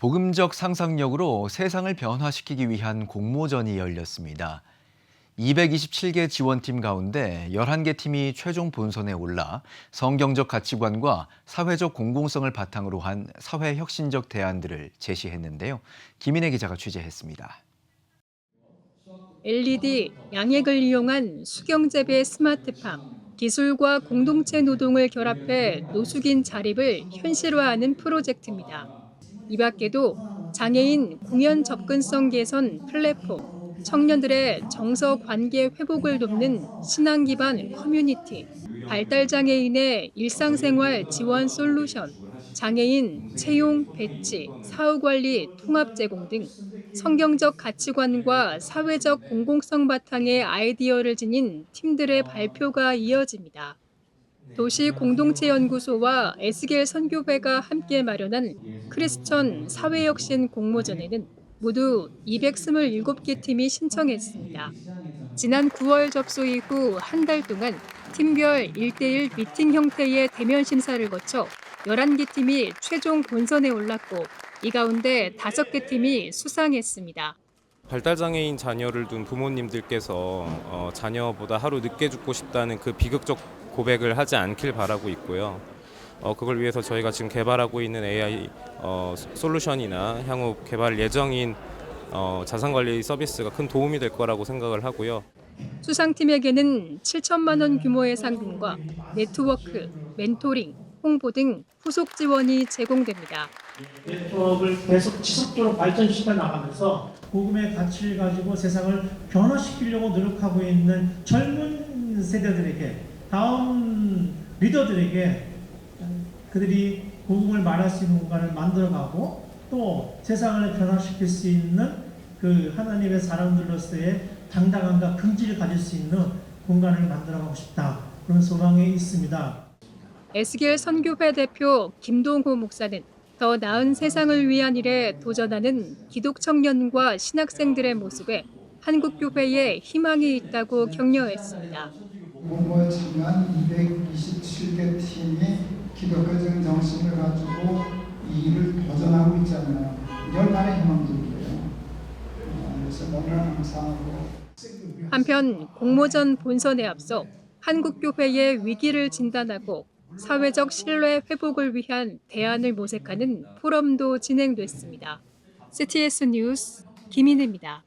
복음적 상상력으로 세상을 변화시키기 위한 공모전이 열렸습니다. 227개 지원팀 가운데 11개 팀이 최종 본선에 올라 성경적 가치관과 사회적 공공성을 바탕으로 한 사회 혁신적 대안들을 제시했는데요. 김인혜 기자가 취재했습니다. LED, 양액을 이용한 수경재배 스마트팜, 기술과 공동체 노동을 결합해 노숙인 자립을 현실화하는 프로젝트입니다. 이 밖에도 장애인 공연 접근성 개선 플랫폼, 청년들의 정서 관계 회복을 돕는 신앙 기반 커뮤니티, 발달 장애인의 일상생활 지원 솔루션, 장애인 채용, 배치, 사후 관리 통합 제공 등 성경적 가치관과 사회적 공공성 바탕의 아이디어를 지닌 팀들의 발표가 이어집니다. 도시 공동체 연구소와 에스겔 선교회가 함께 마련한 크리스천 사회혁신 공모전에는 모두 227개 팀이 신청했습니다. 지난 9월 접수 이후 한 달 동안 팀별 1대1 미팅 형태의 대면 심사를 거쳐 11개 팀이 최종 본선에 올랐고 이 가운데 5개 팀이 수상했습니다. 발달장애인 자녀를 둔 부모님들께서 어, 자녀보다 하루 늦게 죽고 싶다는 그 비극적 고백을 하지 않길 바라고 있고요. 어, 그걸 위해서 저희가 지금 개발하고 있는 AI 어, 솔루션이나 향후 개발 예정인 어, 자산관리 서비스가 큰 도움이 될 거라고 생각을 하고요. 수상팀에게는 7천만 원 규모의 상금과 네트워크, 멘토링, 홍보 등 후속 지원이 제공됩니다. 네트워크를 계속 지속적으로 발전시켜 나가면서 복음의 가치를 가지고 세상을 변화시키려고 노력하고 있는 젊은 세대들에게 다음 리더들에게 그들이 복음을 말할 수 있는 공간을 만들어가고 또 세상을 변화시킬 수 있는 그 하나님의 사람들로서의 당당함과 긍지를 가질 수 있는 공간을 만들어가고 싶다 그런 소망이 있습니다. 에스겔 선교회 대표 김동호 목사는 더 나은 세상을 위한 일에 도전하는 기독 청년과 신학생들의 모습에 한국교회에 희망이 있다고 격려했습니다. 공모에 참여한 227개 팀이 기독교적 정신을 가지고 이 일을 도전하고 있잖아요. 얼마나 희망적이에요. 어, 그래서 너무나 감사하고 한편 공모전 본선에 앞서 한국교회의 위기를 진단하고 사회적 신뢰 회복을 위한 대안을 모색하는 포럼도 진행됐습니다. CTS 뉴스 김인혜입니다.